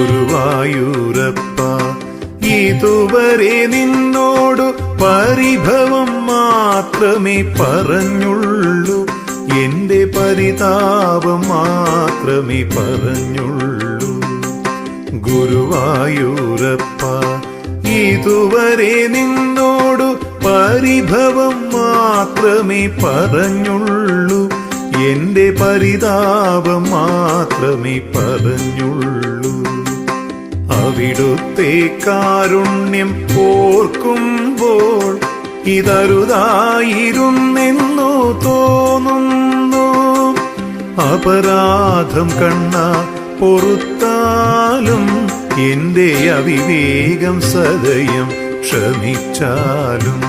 ഗുരുവായൂരപ്പ ഇതുവരെ നിന്നോടു പരിഭവം മാത്രമേ പറഞ്ഞുള്ളൂ. എന്റെ പരിതാപം മാത്രമേ പറഞ്ഞുള്ളൂ. ഗുരുവായൂരപ്പ ഇതുവരെ നിന്നോടു പരിഭവം മാത്രമേ പറഞ്ഞുള്ളൂ. എന്റെ പരിതാപം മാത്രമേ പറഞ്ഞുള്ളൂ. അവിടുത്തെ കാരുണ്യം ഓർക്കുമ്പോൾ ഇതരുതായിരുന്നെന്നു തോന്നുന്നു. അപരാധം കണ്ണ പൊറുത്താലും എന്റെ അവിവേകം സദയം ക്ഷമിച്ചാലും.